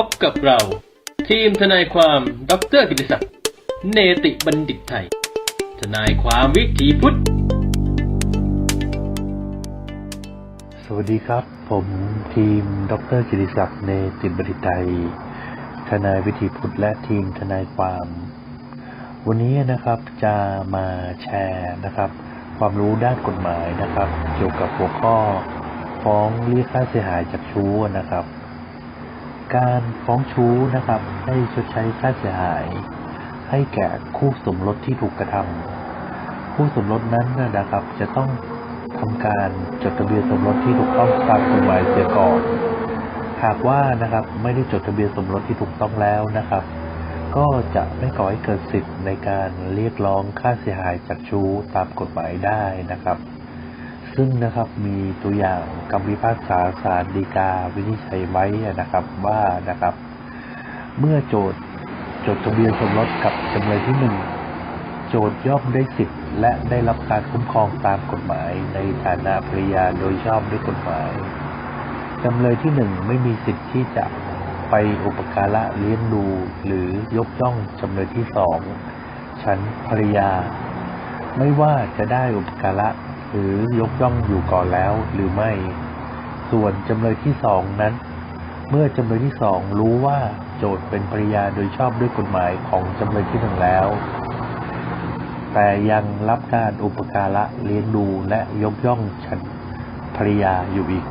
พบกับเรา ทีมทนายความดรกิติศักดิ์เนติบัณฑิตไทย ทนายความวิถีพุทธ สวัสดีครับ ผมทีมดรกิติศักดิ์เนติบัณฑิตไทย ทนายวิถีพุทธและทีมทนายความ วันนี้นะครับจะมาแชร์นะครับ ความรู้ด้านกฎหมายนะครับ เกี่ยวกับหัวข้อ ฟ้องเรียกค่าเสียหายจากชู้นะครับ การฟ้องชู้นะครับ ให้ชดใช้ค่าเสียหาย ให้แก่คู่สมรสที่ถูกกระทำคู่สมรสนั้นนะครับ จะต้องทำการจดทะเบียนสมรสที่ถูกต้องตามกฎหมายเสียก่อนหากว่านะครับไม่ได้จดทะเบียนสมรสที่ถูกต้องแล้วนะครับ ก็จะไม่ก่อให้เกิดสิทธิ์ในการเรียกร้องค่าเสียหายจากชู้ตามกฎหมายได้นะครับ ซึ่งนะครับมีตัวอย่างคำพิพากษาศาลฎีกาวินิจฉัยไว้นะครับว่านะครับ เมื่อโจทย์จดทะเบียนสมรสกับจำเลยที่หนึ่งโจทย์ย่อมได้สิทธิ์และได้รับการคุ้มครองตามกฎหมายในฐานะภรรยาโดยชอบด้วยกฎหมายจำเลยที่หนึ่งไม่มีสิทธิ์ที่จะไปอุปการะเลี้ยงดูหรือยกย่องจำเลยที่สองฉันภรรยา ไม่ว่าจะได้อุปการะ หรือยกย่องอยู่ก่อนแล้วหรือไม่ ส่วนจำเลยที่สองนั้น เมื่อจำเลยที่สองรู้ว่าโจทย์เป็นภรรยาโดยชอบด้วยกฎหมายของจำเลยที่หนึ่งแล้ว แต่ยังรับการอุปการะเลี้ยงดูและยกย่องฉันภรรยาอยู่อีก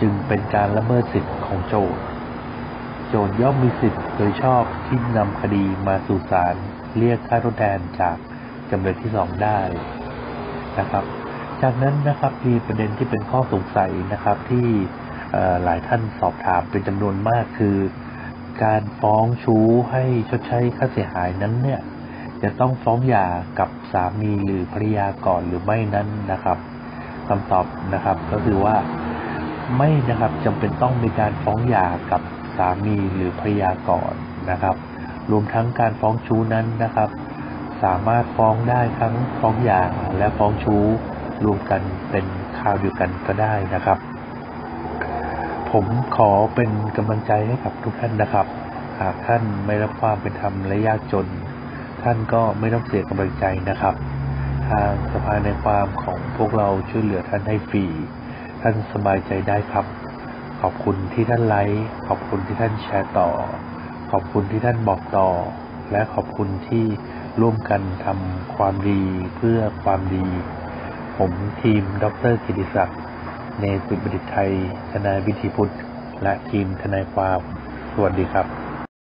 จึงเป็นการละเมิดสิทธิ์ของโจทย์โจทย์ย่อมมีสิทธิ์โดยชอบที่นำคดีมาสู่ศาลเรียกค่าทดแทนจากจำเลยที่สองได้นะครับ จากนั้นนะครับมีประเด็นที่เป็นข้อสงสัยนะครับที่หลายท่านสอบถามเป็นจำนวนมากคือ การฟ้องชู้ให้ชดใช้ค่าเสียหายนั้นเนี่ยจะต้องฟ้องหย่ากับสามีหรือภรรยาก่อนหรือไม่นั้นนะครับคำตอบนะครับก็คือว่าไม่นะครับจำเป็นต้องมีการฟ้องหย่ากับสามีหรือภรรยาก่อนนะครับ รวมทั้งการฟ้องชู้นั้นนะครับ สามารถฟ้องได้ทั้งฟ้องหย่าและฟ้องชู้ รวมกันเป็นคราวเดียวกันก็ได้นะครับ ผมขอเป็นกำลังใจให้กับทุกท่านนะครับ หากท่านไม่รับความเป็นธรรมและยากจน ท่านก็ไม่ต้องเสียกำลังใจนะครับ ทางสภาในความของพวกเราช่วยเหลือท่านให้ฟรีท่านสบายใจได้ครับ ขอบคุณที่ท่านไลค์ขอบคุณที่ท่านแชร์ต่อ ขอบคุณที่ท่านบอกต่อ และขอบคุณที่ร่วมกันทำความดีเพื่อความดี ผมทีม ดรกิติศักดิ์เนติบดิตไทย ทนายวิธีพุทธ และทีมทนายความ สวัสดีครับ